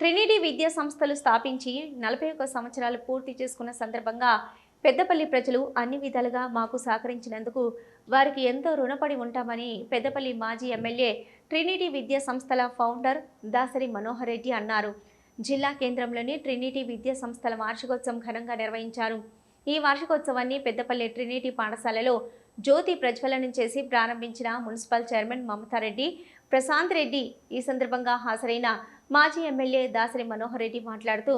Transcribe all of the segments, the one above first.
Trinity విద్యా సంస్థలు స్థాపించి నలభై ఒక్క సంవత్సరాలు పూర్తి చేసుకున్న సందర్భంగా పెద్దపల్లి ప్రజలు అన్ని విధాలుగా మాకు సహకరించినందుకు వారికి ఎంతో రుణపడి ఉంటామని పెద్దపల్లి మాజీ ఎమ్మెల్యే ట్రినిటీ విద్యా సంస్థల ఫౌండర్ దాసరి మనోహర్ రెడ్డి అన్నారు. జిల్లా కేంద్రంలోని ట్రినిటీ విద్యా సంస్థల వార్షికోత్సవం ఘనంగా నిర్వహించారు. ఈ వార్షికోత్సవాన్ని పెద్దపల్లి ట్రినిటీ పాఠశాలలో జ్యోతి ప్రజ్వలనం చేసి ప్రారంభించిన మున్సిపల్ చైర్మన్ మమతారెడ్డి ప్రశాంత్ రెడ్డి ఈ సందర్భంగా హాజరైన మాజీ ఎమ్మెల్యే దాసరి మనోహర్ రెడ్డి మాట్లాడుతూ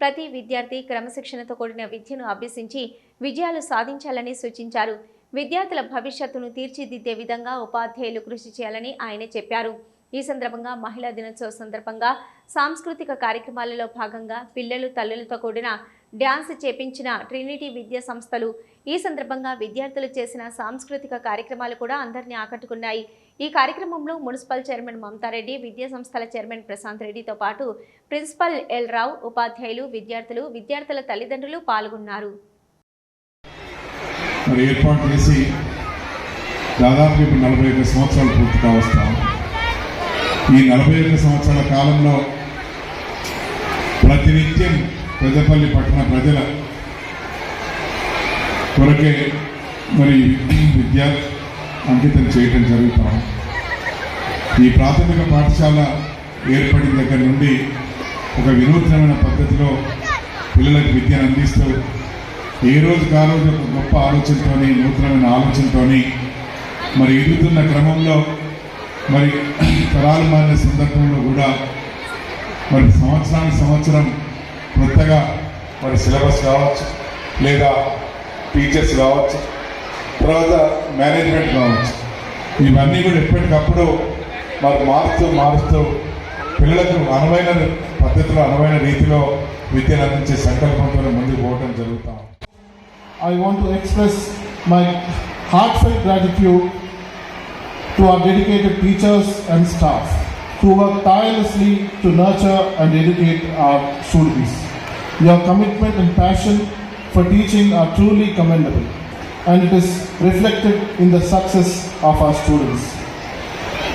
ప్రతి విద్యార్థి క్రమశిక్షణతో కూడిన విద్యను అభ్యసించి విజయాలు సాధించాలని సూచించారు. విద్యార్థుల భవిష్యత్తును తీర్చిదిద్దే విధంగా ఉపాధ్యాయులు కృషి చేయాలని ఆయన చెప్పారు. ఈ సందర్భంగా మహిళా దినోత్సవం సందర్భంగా సాంస్కృతిక కార్యక్రమాలలో భాగంగా పిల్లలు తల్లులతో కూడిన డ్యాన్స్ చేపించిన ట్రినిటీ విద్యా సంస్థలు ఈ సందర్భంగా విద్యార్థులు చేసిన సాంస్కృతిక కార్యక్రమాలు కూడా అందరినీ ఆకట్టుకున్నాయి. ఈ కార్యక్రమంలో మున్సిపల్ చైర్మన్ మమతారెడ్డి విద్యా సంస్థల చైర్మన్ ప్రశాంత్ రెడ్డితో పాటు ప్రిన్సిపల్ ఎల్ రావు ఉపాధ్యాయులు విద్యార్థులు విద్యార్థుల తల్లిదండ్రులు పాల్గొన్నారు. దాదాపు ఇప్పుడు నలభై ఒక్క సంవత్సరాలు ఈ నలభై ఒక్క సంవత్సరాల కాలంలో ప్రతినిత్యం పెద్దపల్లి పట్టణ ప్రజల కొరకే మరి విద్య అంకితం చేయటం జరుగుతాం. ఈ ప్రాథమిక పాఠశాల ఏర్పడిన దగ్గర నుండి ఒక వినూత్నమైన పద్ధతిలో పిల్లలకు విద్యను అందిస్తూ ఏ రోజుకు ఆ రోజు ఒక గొప్ప ఆలోచనతోని నూతనమైన ఆలోచనతోని మరి ఎదుగుతున్న క్రమంలో మరి తరాలు మారిన సందర్భంలో కూడా మరి సంవత్సరానికి సంవత్సరం క్రొత్తగా మరి సిలబస్ కావచ్చు లేదా టీచర్స్ కావచ్చు తర్వాత మేనేజ్మెంట్ కావచ్చు ఇవన్నీ కూడా ఎప్పటికప్పుడు మాకు మారుస్తూ మారుస్తూ పిల్లలకు అనువైన పద్ధతిలో అనువైన రీతిలో విద్యను అందించే సంకల్పంతో ముందుకు పోవడం జరుగుతాం I want express my heartfelt gratitude to our dedicated teachers and staff to work tirelessly to nurture and educate our students Your commitment and passion for teaching are truly commendable, and it is reflected in the success of our students.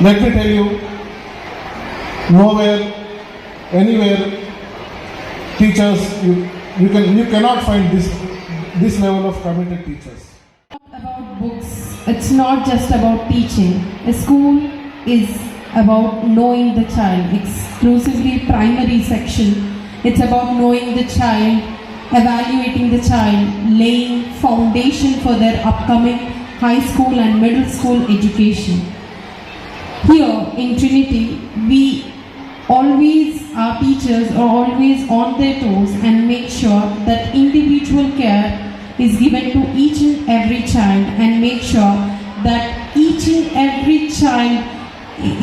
Let me tell you, nowhere, anywhere, teachers, you, you, can, you cannot find this, this level of committed teachers. about books. It's not just about teaching. A school is about knowing the child, exclusively primary section. It's about knowing the child, evaluating the child, laying foundation for their upcoming high school and middle school education. Here in Trinity, we always, our teachers are always on their toes and make sure that individual care is given to each and every child and make sure that each and every child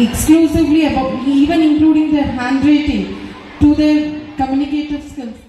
exclusively about even including their handwriting to their communicative skills